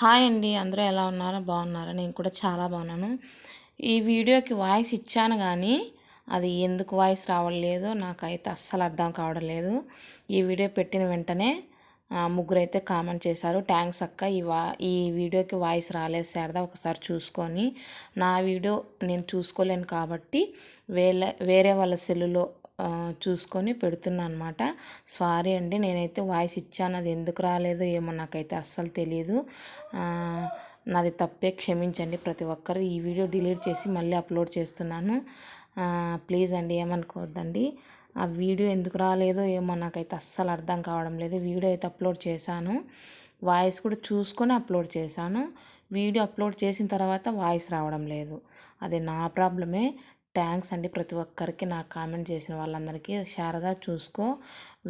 Hi అండి అందరూ ఎలా ఉన్నారో? బాగున్నారా? నేను కూడా చాలా బాగున్నాను. ఈ వీడియోకి వాయిస్ ఇచ్చాను కానీ అది ఎందుకు వాయిస్ రావట్లేదు నాకైతే అస్సలు అర్థం కావడం లేదు. ఈ వీడియో పెట్టిన వెంటనే ముగ్గురు అయితే కామెంట్ చేశారు. ట్యాంక్స్ అక్క ఈ వా ఈ వీడియోకి వాయిస్ రాలేదు శారదా ఒకసారి చూసుకొని. నా వీడియో నేను చూసుకోలేను కాబట్టి వేరే వేరే వాళ్ళ సెల్లులో చూసుకొని పెడుతున్నా అనమాట సారీ అండి నేనైతే వాయిస్ ఇచ్చాను అది ఎందుకు రాలేదో ఏమో నాకైతే అస్సలు తెలియదు నాది తప్పే క్షమించండి ప్రతి ఒక్కరు. ఈ వీడియో డిలీట్ చేసి మళ్ళీ అప్లోడ్ చేస్తున్నాను. ప్లీజ్ అండి ఏమనుకోవద్దండి. ఆ వీడియో ఎందుకు రాలేదో ఏమో నాకైతే అస్సలు అర్థం కావడం లేదు. వీడియో అయితే అప్లోడ్ చేశాను. వాయిస్ కూడా చూసుకొని అప్లోడ్ చేశాను. వీడియో అప్లోడ్ చేసిన తర్వాత వాయిస్ రావడం లేదు. అది నా ప్రాబ్లమే. థ్యాంక్స్ అండి ప్రతి ఒక్కరికి నాకు కామెంట్ చేసిన వాళ్ళందరికీ. శారదా చూసుకో.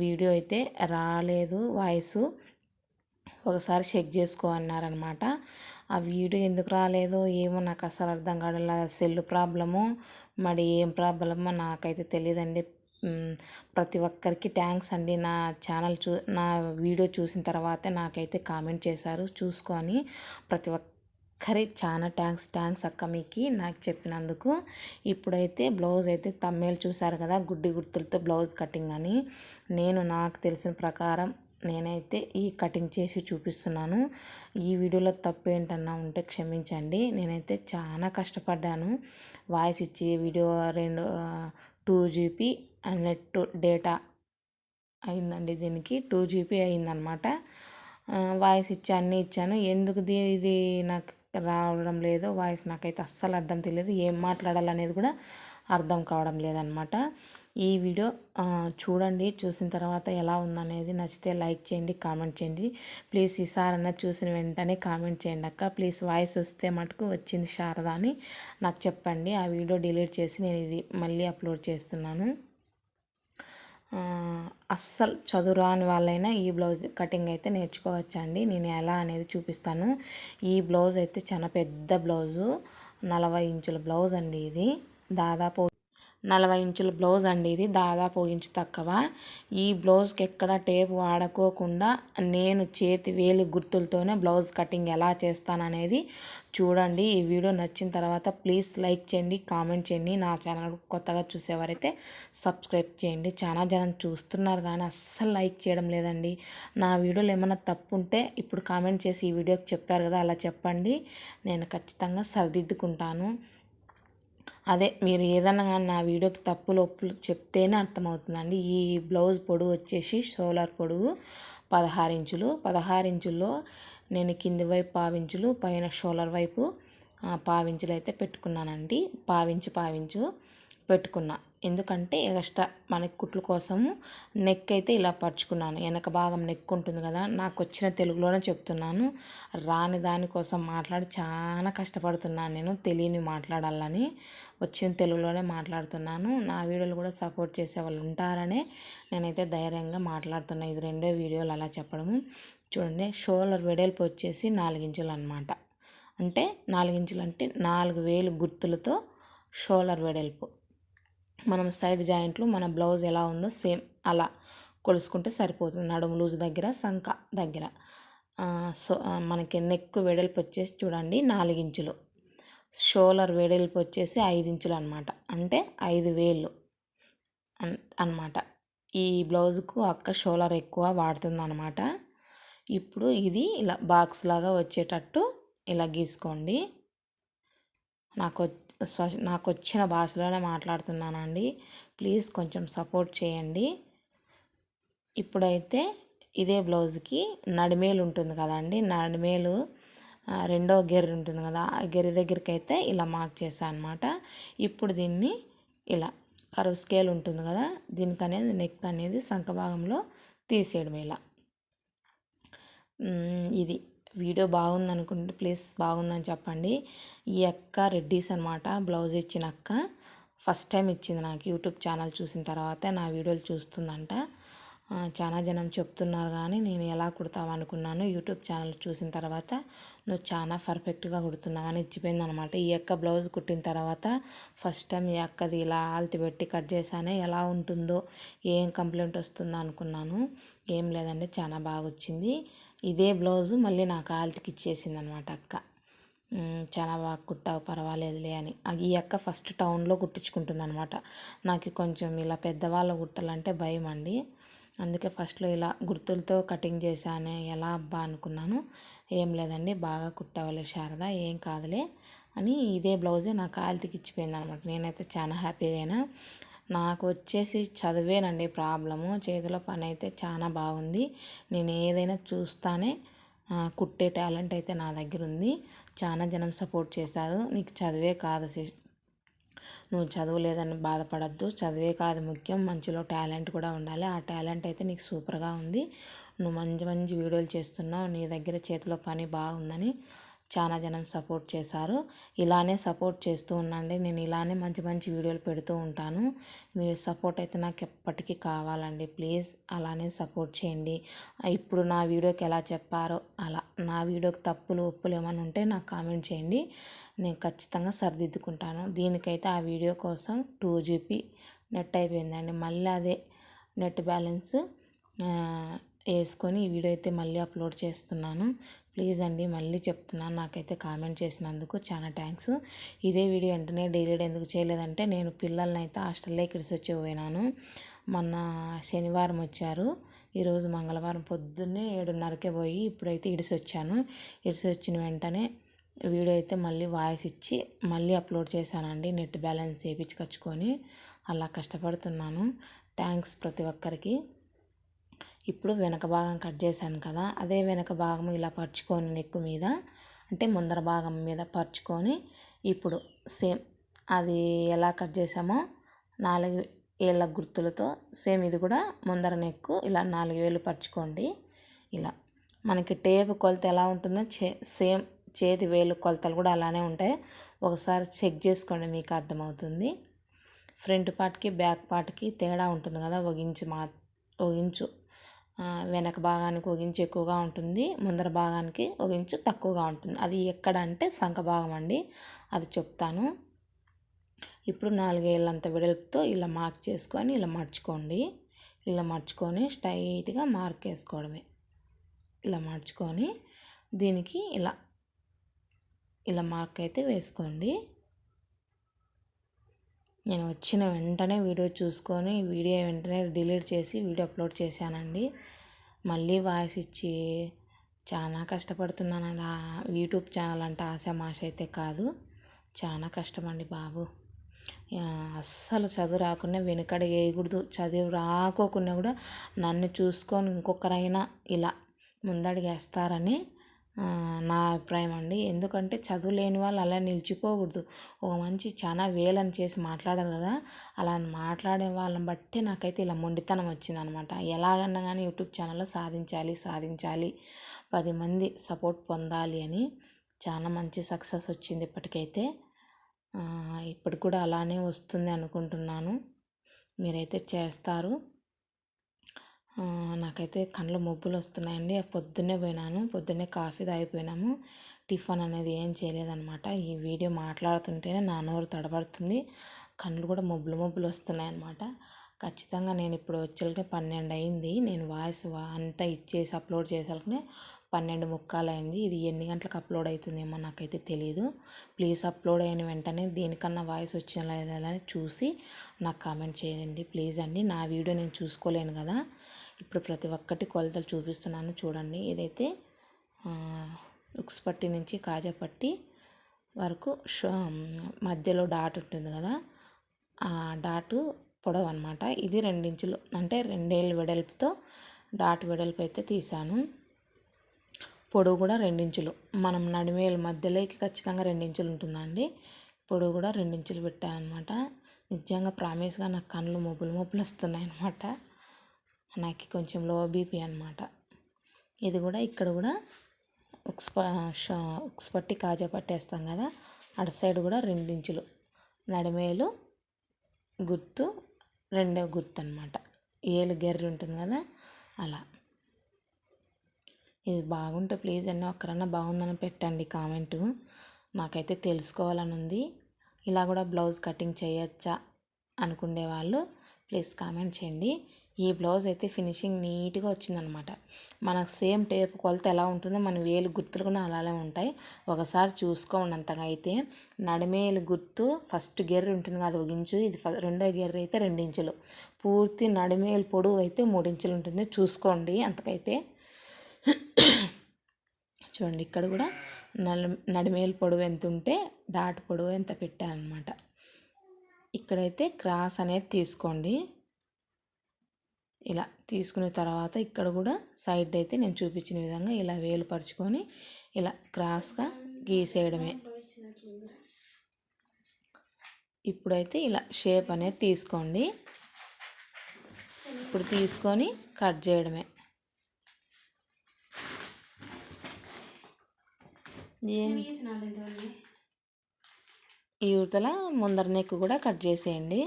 వీడియో అయితే రాలేదు వాయిస్. ఒకసారి చెక్ చేసుకో అన్నారనమాట ఆ వీడియో ఎందుకు రాలేదో ఏమో నాకు అసలు అర్థం కావడం సెల్ ప్రాబ్లము మరి ఏం ప్రాబ్లమో నాకైతే తెలియదండి. ప్రతి ఒక్కరికి థ్యాంక్స్ అండి. నా ఛానల్ చూ నా వీడియో చూసిన తర్వాతే నాకైతే కామెంట్ చేశారు. చూసుకొని ప్రతి ఒక్క ఖరీ చాలా థ్యాంక్స్ థ్యాంక్స్ అక్క మీకు నాకు చెప్పినందుకు. ఇప్పుడైతే బ్లౌజ్ అయితే తమ్మేలు చూసారు కదా గుడ్డి గుర్తులతో బ్లౌజ్ కటింగ్ అని. నేను నాకు తెలిసిన ప్రకారం నేనైతే ఈ కటింగ్ చేసి చూపిస్తున్నాను. ఈ వీడియోలో తప్పు ఏంటన్నా ఉంటే క్షమించండి. నేనైతే చాలా కష్టపడ్డాను. వాయిస్ ఇచ్చి వీడియో రెండు టూ జీబీ నెట్ డేటా అయిందండి దీనికి. టూ జీబీ అయిందనమాట వాయిస్ ఇచ్చి అన్నీ ఇచ్చాను. ఎందుకు ఇది నాకు రావడం లేదు వాయిస్ నాకైతే అస్సలు అర్థం తెలియదు. ఏం మాట్లాడాలనేది కూడా అర్థం కావడం లేదనమాట. ఈ వీడియో చూడండి. చూసిన తర్వాత ఎలా ఉందనేది నచ్చితే లైక్ చేయండి కామెంట్ చేయండి. ప్లీజ్ ఈసారన్నా చూసిన వెంటనే కామెంట్ చేయండి అక్క. ప్లీజ్ వాయిస్ వస్తే మటుకు వచ్చింది శారద అని నాకు చెప్పండి. ఆ వీడియో డిలీట్ చేసి నేను ఇది మళ్ళీ అప్లోడ్ చేస్తున్నాను. అస్సలు చదువురాని వాళ్ళైనా ఈ బ్లౌజ్ కటింగ్ అయితే నేర్చుకోవచ్చండి. నేను ఎలా అనేది చూపిస్తాను. ఈ బ్లౌజ్ అయితే చాలా పెద్ద బ్లౌజు. నలభై ఇంచుల బ్లౌజ్ అండి ఇది. దాదాపు నలభై ఇంచుల బ్లౌజ్ అండి ఇది. దాదాపు ఇంచు తక్కువ. ఈ బ్లౌజ్కి ఎక్కడ టేప్ వాడుకోకుండా నేను చేతి వేలి గుర్తులతోనే బ్లౌజ్ కటింగ్ ఎలా చేస్తాననేది చూడండి ఈ వీడియో నచ్చిన తర్వాత ప్లీజ్ లైక్ చేయండి కామెంట్ చేయండి. నా ఛానల్ కొత్తగా చూసేవారైతే సబ్స్క్రైబ్ చేయండి. చాలా జనం చూస్తున్నారు కానీ అస్సలు లైక్ చేయడం లేదండి. నా వీడియోలో ఏమైనా తప్పు ఉంటే ఇప్పుడు కామెంట్ చేసి ఈ వీడియోకి చెప్పారు కదా అలా చెప్పండి. నేను ఖచ్చితంగా సరిదిద్దుకుంటాను. అదే మీరు ఏదన్నా కానీ నా వీడియోకి తప్పులు ఒప్పులు చెప్తేనే అర్థమవుతుందండి. ఈ బ్లౌజ్ పొడవు వచ్చేసి షోలర్ పొడవు పదహారు ఇంచులు. పదహారు ఇంచుల్లో నేను కింది వైపు పావించులు పైన షోలర్ వైపు పావించులు అయితే పెట్టుకున్నానండి. పావించు పావించు పెట్టుకున్నా. ఎందుకంటే ఎక్స్ట్రా మనకి కుట్లు కోసము నెక్ అయితే ఇలా పరుచుకున్నాను. వెనక భాగం నెక్ ఉంటుంది కదా నాకు వచ్చిన తెలుగులోనే చెప్తున్నాను. రాని దానికోసం మాట్లాడి చాలా కష్టపడుతున్నాను నేను తెలియని మాట్లాడాలని. వచ్చిన తెలుగులోనే మాట్లాడుతున్నాను. నా వీడియోలు కూడా సపోర్ట్ చేసే వాళ్ళు ఉంటారనే నేనైతే ధైర్యంగా మాట్లాడుతున్నా. ఇది రెండో వీడియోలు అలా చెప్పడము. చూడండి షోలర్ వెడల్పు వచ్చేసి నాలుగించులు అనమాట అంటే నాలుగించులు అంటే నాలుగు వేలు గుర్తులతో షోలర్ వెడల్పు. మనం సైడ్ జాయింట్లు మన బ్లౌజ్ ఎలా ఉందో సేమ్ అలా కొలుసుకుంటే సరిపోతుంది. నడుము లూజ్ దగ్గర సంక దగ్గర. సో మనకి నెక్ వెడల్పు వచ్చేసి చూడండి నాలుగించులు. షోలర్ వెడల్పు వచ్చేసి ఐదు ఇంచులు అనమాట అంటే ఐదు వేలు అనమాట ఈ బ్లౌజ్కు అక్క షోలర్ ఎక్కువ వాడుతుంది అనమాట ఇప్పుడు ఇది ఇలా బాక్స్ లాగా వచ్చేటట్టు ఇలా గీసుకోండి. నాకు నాకు వచ్చిన భాషలోనే మాట్లాడుతున్నానండి. ప్లీజ్ కొంచెం సపోర్ట్ చేయండి. ఇప్పుడైతే ఇదే బ్లౌజ్కి నడిమేలు ఉంటుంది కదండి. నడిమేలు రెండో గెర్రి ఉంటుంది కదా ఆ గెర్రి దగ్గరికి అయితే ఇలా మార్క్ చేశాను అనమాట ఇప్పుడు దీన్ని ఇలా కరువు స్కేల్ ఉంటుంది కదా దీనికనేది నెక్ అనేది సంఖభాగంలో తీసేయడం ఇలా. ఇది వీడియో బాగుంది అనుకుంటే ప్లీజ్ బాగుందని చెప్పండి. ఈ అక్క రెడ్డీస్ అనమాట బ్లౌజ్ ఇచ్చిన అక్క. ఫస్ట్ టైం ఇచ్చింది నాకు యూట్యూబ్ ఛానల్ చూసిన తర్వాత నా వీడియోలు చూస్తుందంట. చాలా జనం చెప్తున్నారు కానీ నేను ఎలా కుడతావు అనుకున్నాను. యూట్యూబ్ ఛానల్ చూసిన తర్వాత నువ్వు చాలా పర్ఫెక్ట్గా కుడుతున్నావని ఇచ్చిపోయింది అనమాట ఈ యొక్క బ్లౌజ్ కుట్టిన తర్వాత ఫస్ట్ టైం ఈ అక్కది ఇలా ఆల్తి పెట్టి కట్ చేశానే ఎలా ఉంటుందో ఏం కంప్లైంట్ వస్తుందో అనుకున్నాను. ఏం లేదండి చాలా బాగా వచ్చింది ఇదే బ్లౌజు మళ్ళీ నా కాలికి ఇచ్చేసింది అనమాట అక్క చాలా బాగా కుట్టావు పర్వాలేదులే అని. ఈ అక్క ఫస్ట్ టౌన్లో కుట్టించుకుంటుంది అనమాట నాకు కొంచెం ఇలా పెద్దవాళ్ళ కుట్టాలంటే భయం అండి. అందుకే ఫస్ట్లో ఇలా గుర్తులతో కటింగ్ చేశానే ఎలా అబ్బా అనుకున్నాను. ఏం లేదండి బాగా కుట్టావులే శారద ఏం కాదులే అని ఇదే బ్లౌజే నా కాలికి ఇచ్చిపోయింది అనమాట నేనైతే చాలా హ్యాపీగా అయినా నాకు వచ్చేసి చదివేనండి ప్రాబ్లము. చేతిలో పని అయితే చాలా బాగుంది. నేను ఏదైనా చూస్తానే కుట్టే టాలెంట్ అయితే నా దగ్గర ఉంది చాలా జనం సపోర్ట్ చేశారు. నీకు చదివే కాదు నువ్వు చదవలేదని బాధపడద్దు. చదివే కాదు ముఖ్యం. మంచిలో టాలెంట్ కూడా ఉండాలి. ఆ టాలెంట్ అయితే నీకు సూపర్గా ఉంది. నువ్వు మంచి మంచి వీడియోలు చేస్తున్నావు. నీ దగ్గర చేతిలో పని బాగుందని చాలా జనం సపోర్ట్ చేశారు. ఇలానే సపోర్ట్ చేస్తూ ఉండండి. నేను ఇలానే మంచి మంచి వీడియోలు పెడుతూ ఉంటాను. మీరు సపోర్ట్ అయితే నాకు ఎప్పటికీ కావాలండి. ప్లీజ్ అలానే సపోర్ట్ చేయండి. ఇప్పుడు నా వీడియోకి ఎలా చెప్పారో అలా. నా వీడియోకి తప్పులు ఒప్పులు ఏమైనా ఉంటే నాకు కామెంట్ చేయండి. నేను ఖచ్చితంగా సరిదిద్దుకుంటాను. దీనికైతే ఆ వీడియో కోసం టూ జీబీ నెట్ అయిపోయిందండి. మళ్ళీ అదే నెట్ బ్యాలెన్స్ వేసుకొని ఈ వీడియో అయితే మళ్ళీ అప్లోడ్ చేస్తున్నాను. ప్లీజ్ అండి మళ్ళీ చెప్తున్నాను. నాకైతే కామెంట్ చేసినందుకు చాలా థ్యాంక్స్. ఇదే వీడియో వెంటనే డిలీట్ ఎందుకు చేయలేదంటే నేను పిల్లల్ని అయితే హాస్టల్లో ఇక్కడికి వచ్చి పోయినాను మొన్న శనివారం వచ్చారు. ఈరోజు మంగళవారం పొద్దున్నే ఏడున్నరకే పోయి ఇప్పుడైతే ఇడిసి వచ్చాను. ఇడిసి వచ్చిన వెంటనే వీడియో అయితే మళ్ళీ వాయిస్ ఇచ్చి మళ్ళీ అప్లోడ్ చేశానండి. నెట్ బ్యాలెన్స్ వేయించుకొచ్చుకొని అలా కష్టపడుతున్నాను. థ్యాంక్స్ ప్రతి ఒక్కరికి. ఇప్పుడు వెనక భాగం కట్ చేశాను కదా అదే వెనక భాగం ఇలా పరుచుకొని నెక్ మీద అంటే ముందర భాగం మీద పరుచుకొని ఇప్పుడు సేమ్ అది ఎలా కట్ చేసామో నాలుగు ఏళ్ళ గుర్తులతో సేమ్ ఇది కూడా ముందర నెక్కు ఇలా నాలుగు వేలు పరుచుకోండి. ఇలా మనకి టేప్ కొలత ఎలా ఉంటుందో చే సేమ్ చేతి వేలు కొలతలు కూడా అలానే ఉంటాయి. ఒకసారి చెక్ చేసుకోండి మీకు అర్థమవుతుంది. ఫ్రంట్ పార్ట్కి బ్యాక్ పార్ట్కి తేడా ఉంటుంది కదా ఒక ఇంచు మా ఒక ఇంచు వెనక భాగానికి ఒక ఇంచు ఎక్కువగా ఉంటుంది ముందర భాగానికి ఒక ఇంచు తక్కువగా ఉంటుంది. అది ఎక్కడ అంటే సంఖ భాగం అండి అది చెప్తాను. ఇప్పుడు నాలుగేళ్ళంత వెడల్పుతో ఇలా మార్క్ చేసుకొని ఇలా మర్చుకోండి ఇలా మర్చుకొని స్ట్రైట్గా మార్క్ వేసుకోవడమే ఇలా మర్చుకొని దీనికి ఇలా ఇలా మార్క్ అయితే వేసుకోండి. నేను వచ్చిన వెంటనే వీడియో చూసుకొని వీడియో వెంటనే డిలీట్ చేసి వీడియో అప్లోడ్ చేశానండి. మళ్ళీ వాయిస్ ఇచ్చి చాలా కష్టపడుతున్నాను ఆ యూట్యూబ్ ఛానల్ అంటే ఆశమాష అయితే కాదు. చాలా కష్టమండి బాబు. అస్సలు చదువు రాకుండా వెనుకడ వేయకూడదు. చదువు రాకోకుండా కూడా నన్ను చూసుకొని ఇంకొకరైనా ఇలా ముందడిగేస్తారని నా అభిప్రాయం అండి. ఎందుకంటే చదువు లేని వాళ్ళు అలా నిలిచిపోకూడదు. ఒక మంచి చాలా వేలని చేసి మాట్లాడారు కదా. అలా మాట్లాడే వాళ్ళని బట్టి నాకైతే ఇలా మొండితనం వచ్చింది అనమాట ఎలాగన్నా కానీ యూట్యూబ్ ఛానల్లో సాధించాలి సాధించాలి పది మంది సపోర్ట్ పొందాలి అని చాలా మంచి సక్సెస్ వచ్చింది ఇప్పటికైతే. ఇప్పటికి ఇప్పుడు కూడా అలానే వస్తుంది అనుకుంటున్నాను. మీరైతే చేస్తారు. నాకైతే కళ్ళు మొబ్బులు వస్తున్నాయండి. పొద్దున్నే పోయినాను. పొద్దున్నే కాఫీ తాగిపోయినాము. టిఫిన్ అనేది ఏం చేయలేదనమాట ఈ వీడియో మాట్లాడుతుంటేనే నా నోరు తడబడుతుంది. కళ్ళు కూడా మొబ్బులు మొబ్బులు వస్తున్నాయి అనమాట ఖచ్చితంగా నేను ఇప్పుడు వచ్చేళ్ళకి పన్నెండు అయింది. నేను వాయిస్ అంతా ఇచ్చేసి అప్లోడ్ చేసేలకనే పన్నెండు ముక్కాలు అయింది ఇది ఎన్ని గంటలకు అప్లోడ్ అవుతుందేమో నాకైతే తెలియదు ప్లీజ్ అప్లోడ్ అయిన వెంటనే దీనికన్నా వాయిస్ వచ్చిన లేదా చూసి నాకు కామెంట్ చేయండి. ప్లీజ్ అండి. నా వీడియో నేను చూసుకోలేను కదా. ఇప్పుడు ప్రతి ఒక్కటి కొలతలు చూపిస్తున్నాను చూడండి. ఇదైతే ఉక్స్ పట్టి నుంచి కాజా పట్టి వరకు ష- మధ్యలో డాట్ ఉంటుంది కదా ఆ డాటు పొడవు అనమాట ఇది రెండించులు అంటే రెండేళ్ళు వెడల్పుతో డాట్ వెడల్పు అయితే తీసాను పొడవు కూడా రెండించులు. మనం నడిమేలు మధ్యలోకి ఖచ్చితంగా రెండించులు ఉంటుందండి. పొడవు కూడా రెండించులు పెట్టాను అనమాట నిజంగా ప్రామిస్గా నాకు కళ్ళు మొబ్బులు మొబ్బులు వస్తున్నాయి అనమాట నాకు కొంచెం లో బీపీ అనమాట ఇది కూడా ఇక్కడ కూడా ఉక్స్ పట్టి కాజా పట్టేస్తాం కదా అటు సైడ్ కూడా రెండించులు. నడిమేలు గుర్తు రెండో గుర్తు అనమాట ఏలు గెర్రి ఉంటుంది కదా అలా. ఇది బాగుంటే ప్లీజ్ అన్న ఒక్కరన్నా బాగుందని పెట్టండి కామెంటు. నాకైతే తెలుసుకోవాలని ఉంది. ఇలా కూడా బ్లౌజ్ కటింగ్ చేయొచ్చా అనుకునే వాళ్ళు ప్లీజ్ కామెంట్ చేయండి. ఈ బ్లౌజ్ అయితే ఫినిషింగ్ నీట్గా వచ్చిందనమాట. మనకు సేమ్ టేప్ కొలత ఎలా ఉంటుందో మన వేలు గుర్తులు కూడా అలానే ఉంటాయి. ఒకసారి చూసుకోండి అంతగా అయితే నడిమేలు గుర్తు ఫస్ట్ గెర్ర ఉంటుంది కదా ఒక ఇంచు ఇది రెండో గెర్ర అయితే రెండు ఇంచులు. పూర్తి నడిమేలు పొడవు అయితే మూడు ఇంచులు ఉంటుంది. చూసుకోండి అంతకైతే. చూడండి ఇక్కడ కూడా నల్ నడిమేలు పొడవు ఎంత ఉంటే డాట్ పొడవు ఎంత పెట్టానమాట ఇక్కడైతే క్రాస్ అనేది తీసుకోండి. ఇలా తీసుకున్న తర్వాత ఇక్కడ కూడా సైడ్ అయితే నేను చూపించిన విధంగా ఇలా వేలు పరుచుకొని ఇలా క్రాస్గా గీసేయడమే. ఇప్పుడైతే ఇలా షేప్ అనేది తీసుకోండి. ఇప్పుడు తీసుకొని కట్ చేయడమే. ఈ ఉతల ముందర నెక్ కూడా కట్ చేసేయండి.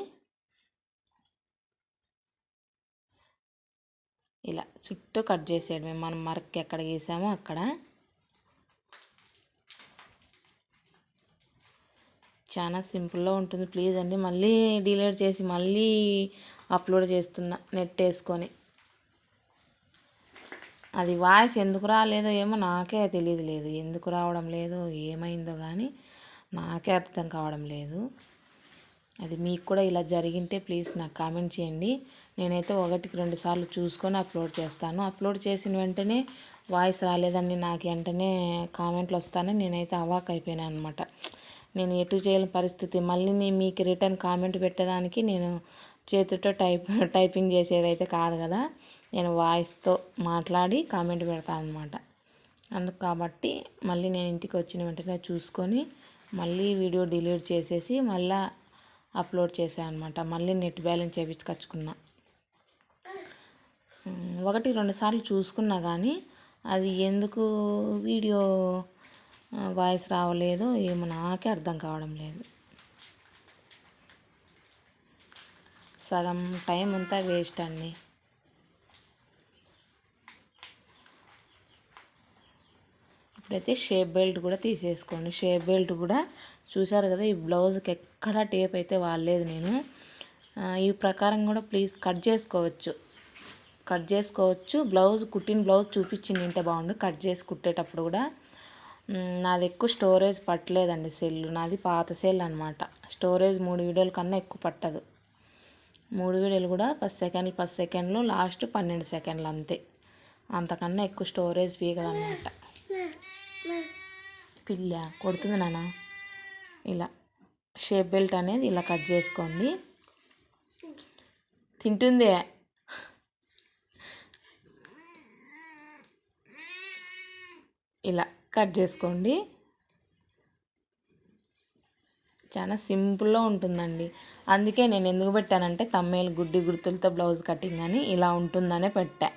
ఇలా చుట్టూ కట్ చేసేయడమే మనం మరక్ ఎక్కడ గీసామో అక్కడ. చాలా సింపుల్గా ఉంటుంది. ప్లీజ్ అండి మళ్ళీ డిలీట్ చేసి మళ్ళీ అప్లోడ్ చేస్తున్నా నెట్ వేసుకొని. అది వాయిస్ ఎందుకు రాలేదో ఏమో నాకే తెలియదు లేదు. ఎందుకు రావడం లేదు ఏమైందో కానీ నాకే అర్థం కావడం లేదు. అది మీకు కూడా ఇలా జరిగింటే ప్లీజ్ నాకు కామెంట్ చేయండి. నేనైతే ఒకటికి రెండు సార్లు చూసుకొని అప్లోడ్ చేస్తాను. అప్లోడ్ చేసిన వెంటనే వాయిస్ రాలేదని నాకు వెంటనే కామెంట్లు వస్తానని నేనైతే అవాక్ అయిపోయాను అనమాట నేను ఎటు చేయలేని పరిస్థితి. మళ్ళీ మీకు రిటర్న్ కామెంట్ పెట్టడానికి నేను చేతితో టైప్ టైపింగ్ చేసేదైతే కాదు కదా. నేను వాయిస్తో మాట్లాడి కామెంట్ పెడతాను అనమాట అందుకు కాబట్టి మళ్ళీ నేను ఇంటికి వచ్చిన వెంటనే చూసుకొని మళ్ళీ వీడియో డిలీట్ చేసేసి మళ్ళీ అప్లోడ్ చేశాను అనమాట మళ్ళీ నెట్ బ్యాలెన్స్ చేపించుకొచ్చుకున్నా. ఒకటి రెండు సార్లు చూసుకున్నా కానీ అది ఎందుకు వీడియో వాయిస్ రావలేదో ఏమో నాకే అర్థం కావడం లేదు. సగం టైం అంతా వేస్ట్ అండి ఇప్పుడైతే షేప్ బెల్ట్ కూడా తీసేసుకోండి. షేప్ బెల్ట్ కూడా చూసారు కదా ఈ బ్లౌజ్కి ఎక్కడా టేప్ అయితే వాడలేదు నేను. ఈ ప్రకారం కూడా ప్లీజ్ కట్ చేసుకోవచ్చు. కట్ చేసుకోవచ్చు. బ్లౌజ్ కుట్టిన బ్లౌజ్ చూపించింది ఇంటే బాగుండు కట్ చేసి కుట్టేటప్పుడు కూడా నాది ఎక్కువ స్టోరేజ్ పట్టలేదండి సెల్ నాది పాత సెల్ అనమాట స్టోరేజ్ మూడు వీడియోల కన్నా ఎక్కువ పట్టదు. మూడు వీడియోలు కూడా పది సెకండ్లు పది సెకండ్లు లాస్ట్ పన్నెండు సెకండ్లు అంతే. అంతకన్నా ఎక్కువ స్టోరేజ్ పీగదనమాట పిల్ల కొడుతుంది నాన్న. ఇలా షేప్ బెల్ట్ అనేది ఇలా కట్ చేసుకోండి. తింటుందే. ఇలా కట్ చేసుకోండి. చాలా సింపుల్గా ఉంటుందండి. అందుకే నేను ఎందుకు పెట్టానంటే తమ్మేలు గుడ్డి గుర్తులతో బ్లౌజ్ కటింగ్ అని ఇలా ఉంటుందనే పెట్టా.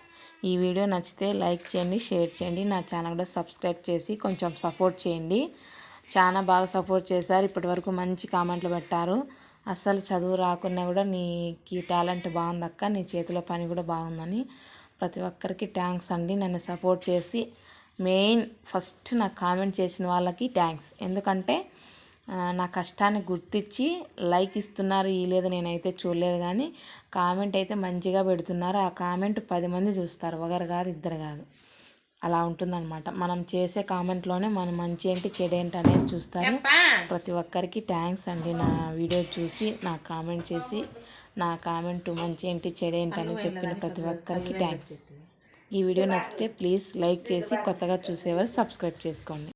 ఈ వీడియో నచ్చితే లైక్ చేయండి షేర్ చేయండి. నా ఛానల్ కూడా సబ్స్క్రైబ్ చేసి కొంచెం సపోర్ట్ చేయండి. చాలా బాగా సపోర్ట్ చేశారు. ఇప్పటివరకు మంచి కామెంట్లు పెట్టారు. అస్సలు చదువు రాకున్నా కూడా నీకు టాలెంట్ బాగుందక్క. నీ చేతిలో పని కూడా బాగుందని ప్రతి ఒక్కరికి థ్యాంక్స్ అండి. నన్ను సపోర్ట్ చేసి మెయిన్ ఫస్ట్ నాకు కామెంట్ చేసిన వాళ్ళకి థ్యాంక్స్. ఎందుకంటే నా కష్టాన్ని గుర్తించి లైక్ ఇస్తున్నారు ఈ లేదు నేనైతే చూడలేదు కానీ కామెంట్ అయితే మంచిగా పెడుతున్నారు. ఆ కామెంట్ పది మంది చూస్తారు ఒకరు కాదు ఇద్దరు కాదు. అలా ఉంటుందన్నమాట. మనం చేసే కామెంట్లోనే మనం మంచి ఏంటి చెడు ఏంటి అనేది చూస్తారు. ప్రతి ఒక్కరికి థ్యాంక్స్ అండి. నా వీడియో చూసి నా కామెంట్ చేసి నా కామెంట్ మంచి ఏంటి చెడు ఏంటి అని చెప్పిన ప్రతి ఒక్కరికి థ్యాంక్స్ ఈ వీడియో నచ్చితే ప్లీజ్ లైక్ చేసి కొత్తగా చూసేవారు సబ్స్క్రైబ్ చేసుకోండి.